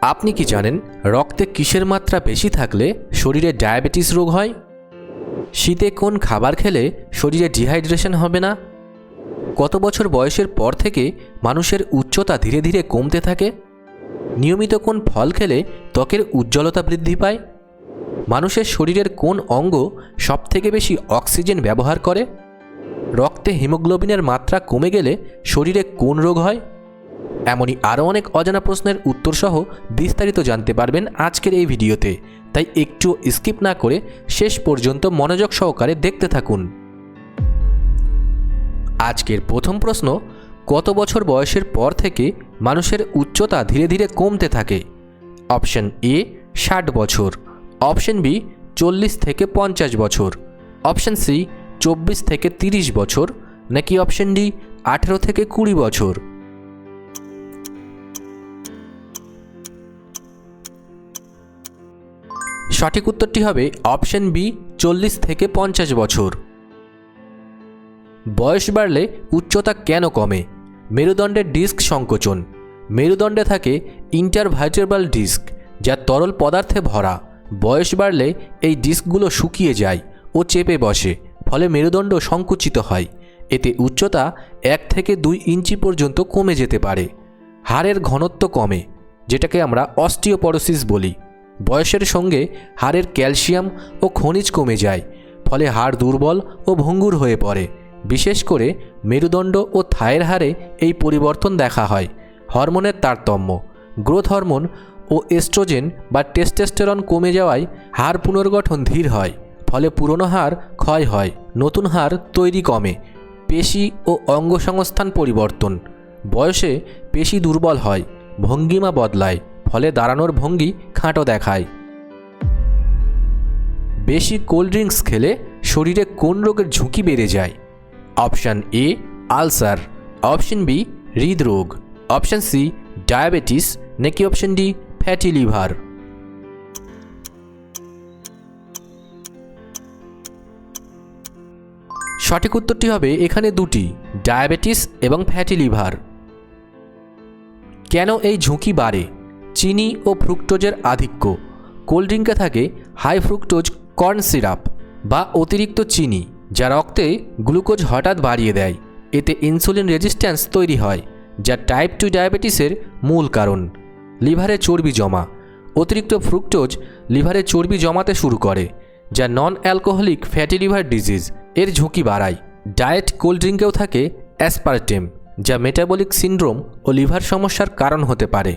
আপনি কি জানেন রক্তে কিসের মাত্রা বেশি থাকলে শরীরে ডায়াবেটিস রোগ হয়? শীতে কোন খাবার খেলে শরীরে ডিহাইড্রেশন হবে না? কত বছর বয়সের পর থেকে মানুষের উচ্চতা ধীরে ধীরে কমতে থাকে? নিয়মিত কোন ফল খেলে ত্বকের উজ্জ্বলতা বৃদ্ধি পায়? মানুষের শরীরের কোন অঙ্গ সবথেকে বেশি অক্সিজেন ব্যবহার করে? রক্তে হিমোগ্লোবিনের মাত্রা কমে গেলে শরীরে কোন রোগ হয়? এমনই আরও অনেক অজানা প্রশ্নের উত্তরসহ বিস্তারিত জানতে পারবেন আজকের এই ভিডিওতে। তাই একটু স্কিপ না করে শেষ পর্যন্ত মনোযোগ সহকারে দেখতে থাকুন। আজকের প্রথম প্রশ্ন, কত বছর বয়সের পর থেকে মানুষের উচ্চতা ধীরে ধীরে কমতে থাকে? অপশন এ, ষাট বছর। অপশন বি, চল্লিশ থেকে পঞ্চাশ বছর। অপশন সি, চব্বিশ থেকে তিরিশ বছর। নাকি অপশন ডি, আঠেরো থেকে কুড়ি বছর। সঠিক উত্তরটি হবে অপশন বি, চল্লিশ থেকে পঞ্চাশ বছর। বয়স বাড়লে উচ্চতা কেন কমে? মেরুদণ্ডের ডিস্ক সংকোচন। মেরুদণ্ডে থাকে ইন্টারভাইটেবল ডিস্ক, যা তরল পদার্থে ভরা। বয়স বাড়লে এই ডিস্কগুলো শুকিয়ে যায় ও চেপে বসে, ফলে মেরুদণ্ড সংকুচিত হয়। এতে উচ্চতা এক থেকে দুই ইঞ্চি পর্যন্ত কমে যেতে পারে। হাড়ের ঘনত্ব কমে, যেটাকে আমরা অস্টিওপরোসিস বলি। বয়সের সঙ্গে হাড়ের ক্যালসিয়াম ও খনিজ কমে যায়, ফলে হাড় দুর্বল ও ভঙ্গুর হয়ে পড়ে। বিশেষ করে মেরুদণ্ড ও থায়ের হারে এই পরিবর্তন দেখা হয়, হরমোনের তারতম্য। গ্রোথ হরমোন ও এস্ট্রোজেন বা টেস্টেস্টেরন কমে যাওয়ায় হাড় পুনর্গঠন ধীর হয়, ফলে পুরনো হাড় ক্ষয় হয়, নতুন হাড় তৈরি কমে। পেশি ও অঙ্গসংস্থান পরিবর্তন। বয়সে পেশি দুর্বল হয়, ভঙ্গিমা বদলায়। ফলে দাঁড়ানোর ভঙ্গি খাঁটো দেখায়। বেশি কোল্ড ড্রিঙ্কস খেলে শরীরে কোন রোগের ঝুঁকি বেড়ে যায়? Option A, ulcer. Option B, হৃদরোগ। Option C, diabetes. নাকি অপশন ডি, ফ্যাটি লিভার। সঠিক উত্তরটি হবে এখানে দুটি, ডায়াবেটিস এবং ফ্যাটি লিভার। কেন এই ঝুঁকি বাড়ে? চিনি ও ফ্রুক্টোজের আধিক্য। কোল্ড ড্রিঙ্কে থাকে হাই ফ্রুক্টোজ কর্ন সিরাপ বা অতিরিক্ত চিনি, যা রক্তে গ্লুকোজ হঠাৎ বাড়িয়ে দেয়। এতে ইনসুলিন রেজিস্ট্যান্স তৈরি হয়, যা টাইপ টু ডায়াবেটিসের মূল কারণ। লিভারে চর্বি জমা। অতিরিক্ত ফ্রুক্টোজ লিভারে চর্বি জমাতে শুরু করে, যা non alcoholic fatty liver disease এর ঝুঁকি বাড়ায়। ডায়েট কোল্ড ড্রিঙ্কেও থাকে অ্যাসপারটেম, যা মেটাবলিক সিন্ড্রোম ও লিভার সমস্যার কারণ হতে পারে।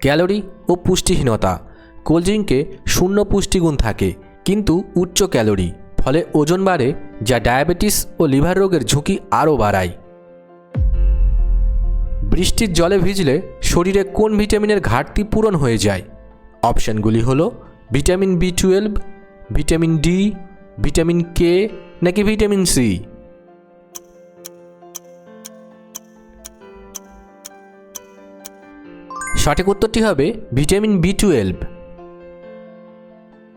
ক্যালোরি ও পুষ্টিহীনতা। কোল্ড ড্রিঙ্কে শূন্য পুষ্টিগুণ থাকে, কিন্তু উচ্চ ক্যালোরি, ফলে ওজন বাড়ে, যা ডায়াবেটিস ও লিভার রোগের ঝুঁকি আরও বাড়ায়। বৃষ্টির জলে ভিজলে শরীরে কোন ভিটামিনের ঘাটতি পূরণ হয়ে যায়? অপশানগুলি হলো vitamin B twelve, vitamin D, vitamin K, নাকি ভিটামিন সি? সঠিক উত্তরটি হবে ভিটামিন বি টুয়েলভ।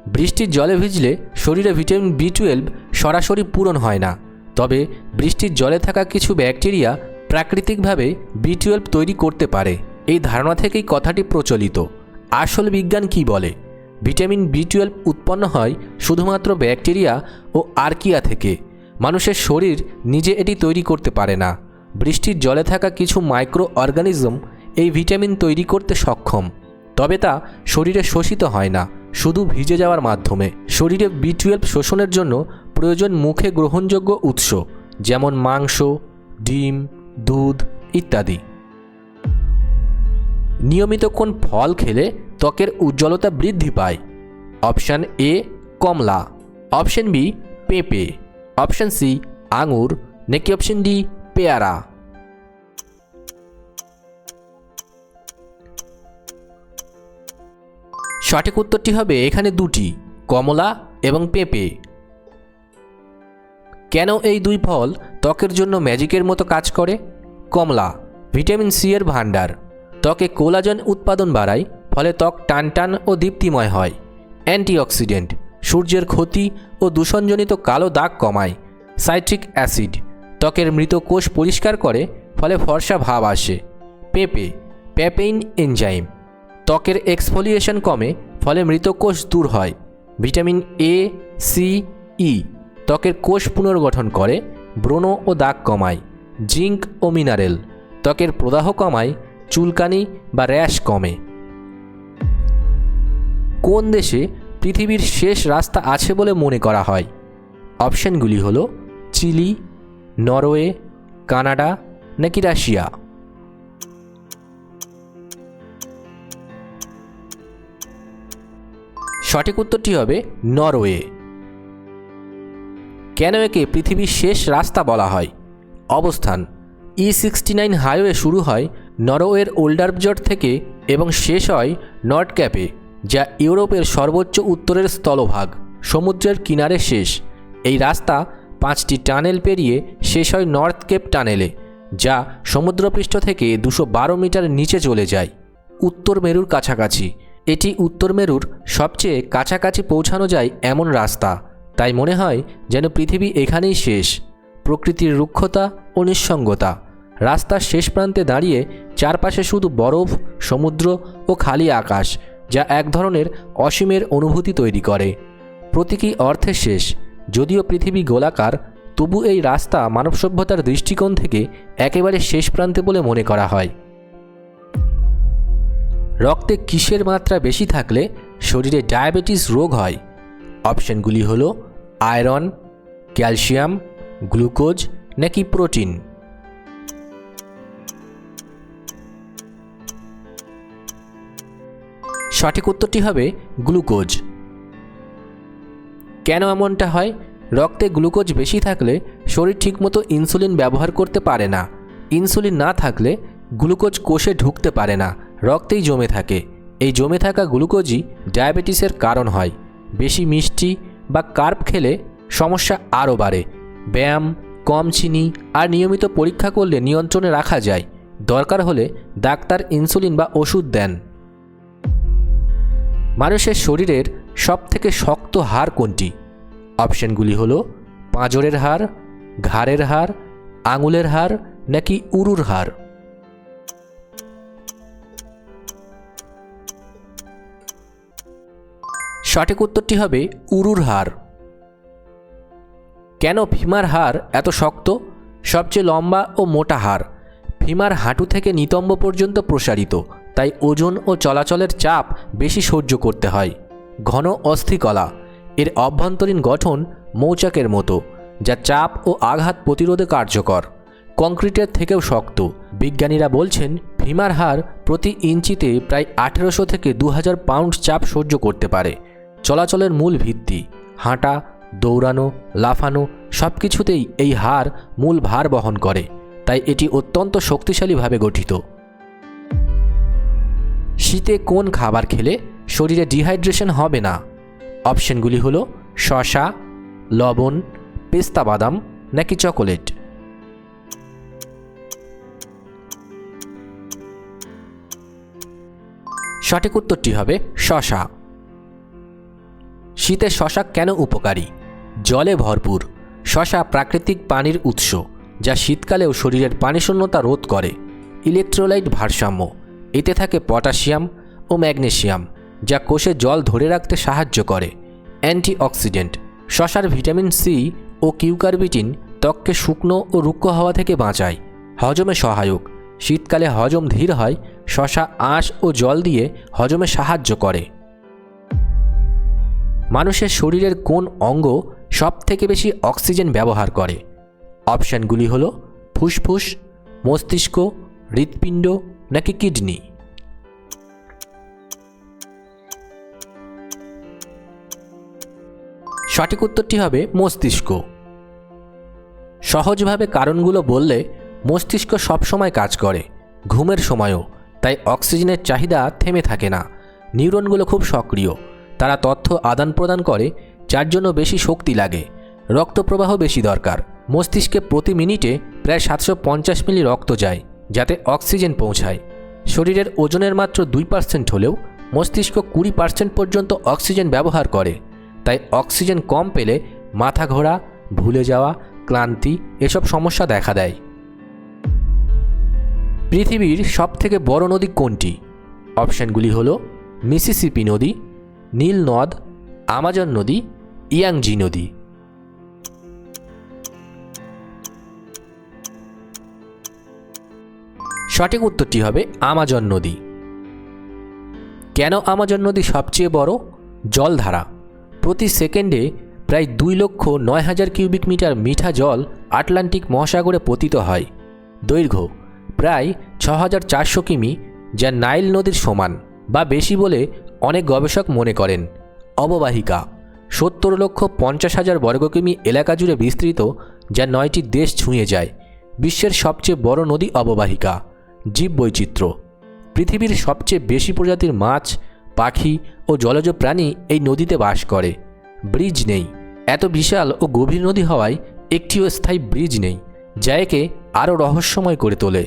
বৃষ্টির জলে ভিজলে শরীরে ভিটামিন বি টুয়েলভ সরাসরি পূরণ হয় না। তবে বৃষ্টির জলে থাকা কিছু ব্যাকটেরিয়া প্রাকৃতিকভাবে বি টুয়েলভ তৈরি করতে পারে। এই ধারণা থেকেই কথাটি প্রচলিত। আসল বিজ্ঞান কি বলে? ভিটামিন বি টুয়েলভ উৎপন্ন হয় শুধুমাত্র ব্যাকটেরিয়া ও আর্কিয়া থেকে। মানুষের শরীর নিজে এটি তৈরি করতে পারে না। বৃষ্টির জলে থাকা কিছু মাইক্রো অর্গানিজম এই ভিটামিন তৈরি করতে সক্ষম, তবে তা শরীরে শোষিত হয় না, শুধু ভিজে যাওয়ার মাধ্যমে। শরীরে বি টুয়েলভ শোষণের জন্য প্রয়োজন মুখে গ্রহণযোগ্য উৎস, যেমন মাংস, ডিম, দুধ ইত্যাদি। নিয়মিত কোন ফল খেলে ত্বকের উজ্জ্বলতা বৃদ্ধি পায়? অপশান এ কমলা। অপশান বি পেঁপে। অপশান সি আঙুর। নাকি অপশান ডি পেয়ারা। সঠিক উত্তরটি হবে এখানে দুটি, কমলা এবং পেঁপে। কেন এই দুই ফল ত্বকের জন্য ম্যাজিকের মতো কাজ করে? কমলা, ভিটামিন সি এর ভাণ্ডার। ত্বকে কোলাজেন উৎপাদন বাড়ায়, ফলে ত্বক টানটান ও দীপ্তিময় হয়। অ্যান্টিঅক্সিডেন্ট, সূর্যের ক্ষতি ও দূষণজনিত কালো দাগ কমায়। সাইট্রিক অ্যাসিড, ত্বকের মৃত কোষ পরিষ্কার করে, ফলে ফর্সা ভাব আসে। পেঁপে, প্যাপেইন এনজাইম। ত্বকের এক্সফোলিয়েশন কমে, ফলে মৃত কোষ দূর হয়। ভিটামিন এ সি ই ত্বকের কোষ পুনর্গঠন করে, ব্রণ ও দাগ কমায়, জিঙ্ক ও মিনারেল ত্বকের প্রদাহ কমায়, চুলকানি বা র্যাশ কমে। কোন দেশে পৃথিবীর শেষ রাস্তা আছে বলে মনে করা হয়? অপশানগুলি হল, চিলি, নরওয়ে, কানাডা নাকি রাশিয়া? সঠিক উত্তরটি হবে নরওয়ে। কেন একে পৃথিবীর শেষ রাস্তা বলা হয়? অবস্থান ই সিক্সটি নাইন হাইওয়ে শুরু হয় নরওয়ের ওল্ডারবজট থেকে এবং শেষ হয় নর্থ ক্যাপে, যা ইউরোপের সর্বোচ্চ উত্তরের স্থলভাগ, সমুদ্রের কিনারে শেষ। এই রাস্তা পাঁচটি টানেল পেরিয়ে শেষ হয় নর্থ কেপ টানেলে, যা সমুদ্রপৃষ্ঠ থেকে দুশো মিটার নিচে চলে যায়। উত্তর মেরুর কাছাকাছি এটি উত্তর মেরুর সবচেয়ে কাছাকাছি পৌঁছানো যায় এমন রাস্তা। তাই মনে হয় যেন পৃথিবী এখানেই শেষ। প্রকৃতির রুক্ষতা ও নিঃসঙ্গতা। রাস্তার শেষ প্রান্তে দাঁড়িয়ে চারপাশে শুধু বরফ, সমুদ্র ও খালি আকাশ, যা এক ধরনের অসীমের অনুভূতি তৈরি করে। প্রতীকী অর্থে শেষ। যদিও পৃথিবী গোলাকার, তবু এই রাস্তা মানব সভ্যতার দৃষ্টিকোণ থেকে একেবারে শেষ প্রান্তে বলে মনে করা হয়। রক্তে কিসের মাত্রা বেশি থাকলে শরীরে ডায়াবেটিস রোগ হয়? অপশনগুলি হল আয়রন, ক্যালসিয়াম, গ্লুকোজ নাকি প্রোটিন? সঠিক উত্তরটি হবে গ্লুকোজ। কেন এমনটা হয়? রক্তে গ্লুকোজ বেশি থাকলে শরীর ঠিকমতো ইনসুলিন ব্যবহার করতে পারে না। ইনসুলিন না থাকলে গ্লুকোজ কোষে ঢুকতে পারে না। রক্তেই জমে থাকে। এই জমে থাকা গ্লুকোজই ডায়াবেটিসের কারণ হয়। বেশি মিষ্টি বা কার্প খেলে সমস্যা আরও বাড়ে। ব্যায়াম, কম চিনি আর নিয়মিত পরীক্ষা করলে নিয়ন্ত্রণে রাখা যায়। দরকার হলে ডাক্তার ইনসুলিন বা ওষুধ দেন। মানুষের শরীরের সবথেকে শক্ত হাড় কোনটি? অপশনগুলি হলো পাঁজরের হাড় ঘাড়ের হাড় আঙুলের হাড় নাকি উরুর হাড় সঠিক উত্তরটি হবে উরুর হার। কেন ফিমার হার এত শক্ত? সবচেয়ে লম্বা ও মোটা হার। ফিমার হাঁটু থেকে নিতম্ব পর্যন্ত প্রসারিত, তাই ওজন ও চলাচলের চাপ বেশি সহ্য করতে হয়। ঘন অস্থিকলা, এর অভ্যন্তরীণ গঠন মৌচাকের মতো, যা চাপ ও আঘাত প্রতিরোধে কার্যকর। কংক্রিটের থেকেও শক্ত। বিজ্ঞানীরা বলছেন ফিমার হার প্রতি ইঞ্চিতে প্রায় আঠেরোশো থেকে দু হাজার পাউন্ড চাপ সহ্য করতে পারে। চলাচলের মূল ভিত্তি, হাঁটা, দৌড়ানো, লাফানো সব কিছুতেই এই হাড় মূল ভার বহন করে, তাই এটি অত্যন্ত শক্তিশালীভাবে গঠিত। শীতে কোন খাবার খেলে শরীরে ডিহাইড্রেশন হবে না? অপশনগুলি হলো শশা, লবণ, পেস্তা বাদাম নাকি চকোলেট? সঠিক উত্তরটি হবে শশা। শীতে শশা কেন উপকারী? জলে ভরপুর। শশা প্রাকৃতিক পানির উৎস, যা শীতকালেও শরীরের পানিশূন্যতা রোধ করে। ইলেকট্রোলাইট ভারসাম্য, এতে থাকে পটাশিয়াম ও ম্যাগনেশিয়াম, যা কোষে জল ধরে রাখতে সাহায্য করে। অ্যান্টিঅক্সিডেন্ট, শশার ভিটামিন সি ও কিউকারবিটিন ত্বককে শুকনো ও রুক্ষ হওয়া থেকে বাঁচায়। হজমে সহায়ক, শীতকালে হজম ধীর হয়, শশা আঁশ ও জল দিয়ে হজমে সাহায্য করে। মানুষের শরীরের কোন অঙ্গ সব থেকে বেশি অক্সিজেন ব্যবহার করে? অপশানগুলি হলো ফুসফুস, মস্তিষ্ক, হৃৎপিণ্ড নাকি কিডনি? সঠিক উত্তরটি হবে মস্তিষ্ক। সহজভাবে কারণগুলো বললে মস্তিষ্ক সবসময় কাজ করে, ঘুমের সময়ও, তাই অক্সিজেনের চাহিদা থেমে থাকে না, নিউরনগুলো খুব সক্রিয়। তারা তথ্য আদান প্রদান করে, যার জন্য বেশি শক্তি লাগে। রক্ত প্রবাহ বেশি দরকার। মস্তিষ্কে প্রতি মিনিটে প্রায় সাতশো পঞ্চাশ মিলি রক্ত যায়, যাতে অক্সিজেন পৌঁছায়। শরীরের ওজনের মাত্র দুই পার্সেন্ট হলেও মস্তিষ্ক কুড়ি পার্সেন্ট পর্যন্ত অক্সিজেন ব্যবহার করে। তাই অক্সিজেন কম পেলে মাথা ঘোরা, ভুলে যাওয়া, ক্লান্তি এসব সমস্যা দেখা দেয়। পৃথিবীর সবথেকে বড় নদী কোনটি? অপশানগুলি হল মিসিসিপি নদী নীল নদ, আমাজন নদী, ইয়াংজি নদী। সঠিক উত্তরটি হবে আমাজন নদী। কেন আমাজন নদী সবচেয়ে বড়? জলধারা। প্রতি সেকেন্ডে প্রায় দুই লক্ষ নয় হাজার কিউবিক মিটার মিঠা জল আটলান্টিক মহাসাগরে পতিত হয়। দৈর্ঘ্য প্রায় ছ হাজার চারশো কিমি, যা নাইল নদীর সমান, বা বেশি বলে অনেক গবেষক মনে করেন। অববাহিকা, সত্তর লক্ষ পঞ্চাশ হাজার বর্গ কিমি এলাকা জুড়ে বিস্তৃত, যা নয়টি দেশ ছুঁয়ে যায়। বিশ্বের সবচেয়ে বড় নদী অববাহিকা, জীববৈচিত্র্য। পৃথিবীর সবচেয়ে বেশি প্রজাতির মাছ, পাখি ও জলজ প্রাণী এই নদীতে বাস করে। ব্রিজ নেই। এত বিশাল ও গভীর নদী হওয়ায় একটিও স্থায়ী ব্রিজ নেই, যা একে আরও রহস্যময় করে তোলে।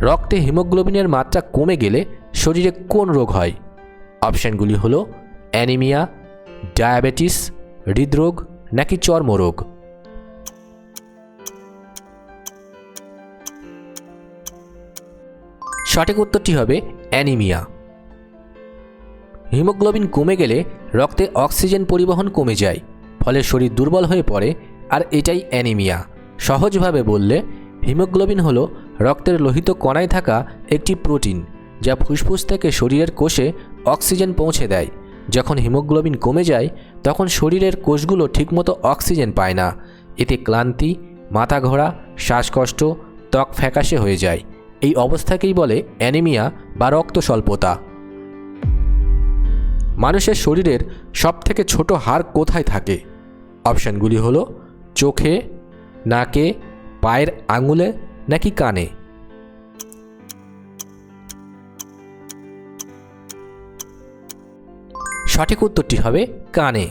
রক্তে হিমোগ্লোবিনের মাত্রা কমে গেলে শরীরে কোন রোগ হয়? অপশানগুলি হল অ্যানিমিয়া, ডায়াবেটিস, হৃদরোগ নাকি চর্মরোগ? সঠিক উত্তরটি হবে অ্যানিমিয়া। হিমোগ্লোবিন কমে গেলে রক্তে অক্সিজেন পরিবহন কমে যায়, ফলে শরীর দুর্বল হয়ে পড়ে, আর এটাই অ্যানিমিয়া। সহজভাবে বললে, হিমোগ্লোবিন হলো রক্তের লোহিত কণায় থাকা একটি প্রোটিন। যা ফুসফুস থেকে শরীরের কোষে অক্সিজেন পৌঁছে দেয়। যখন হিমোগ্লোবিন কমে যায়, তখন শরীরের কোষগুলো ঠিকমতো অক্সিজেন পায় না। এতে ক্লান্তি মাথা ঘোরা শ্বাসকষ্ট, ত্বক ফ্যাকাশে হয়ে যায়। এই অবস্থাকেই বলে অ্যানিমিয়া বা রক্ত স্বল্পতা মানুষের শরীরের সবথেকে ছোট হাড় কোথায় থাকে? অপশানগুলি হলো চোখে, নাকে, পায়ের আঙুলে নাকি কানে? সঠিক উত্তরটি হবে কানে।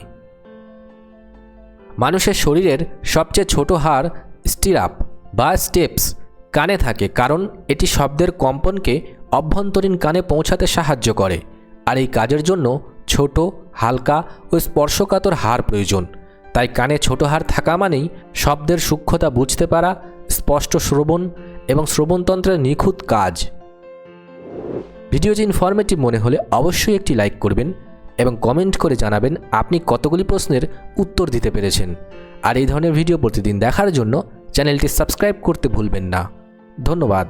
মানুষের শরীরের সবচেয়ে ছোট হাড় স্টিরাপ বা স্টেপস কানে থাকে কারণ এটি শব্দের কম্পনকে অভ্যন্তরীণ কানে পৌঁছাতে সাহায্য করে আর এই কাজের জন্য ছোট, হালকা ও স্পর্শকাতর হার প্রয়োজন। তাই কানে ছোট হার থাকা মানেই শব্দের সূক্ষ্মতা বুঝতে পারা, স্পষ্ট শ্রবণ এবং শ্রবণতন্ত্রের নিখুঁত কাজ। ভিডিওটি ইনফরমেটিভ মনে হলে অবশ্যই একটি লাইক করবেন। এবং কমেন্ট করে জানাবেন আপনি কতগুলি প্রশ্নের উত্তর দিতে পেরেছেন। আর এই ধরনের ভিডিও প্রতিদিন দেখার জন্য চ্যানেলটি সাবস্ক্রাইব করতে ভুলবেন না। ধন্যবাদ।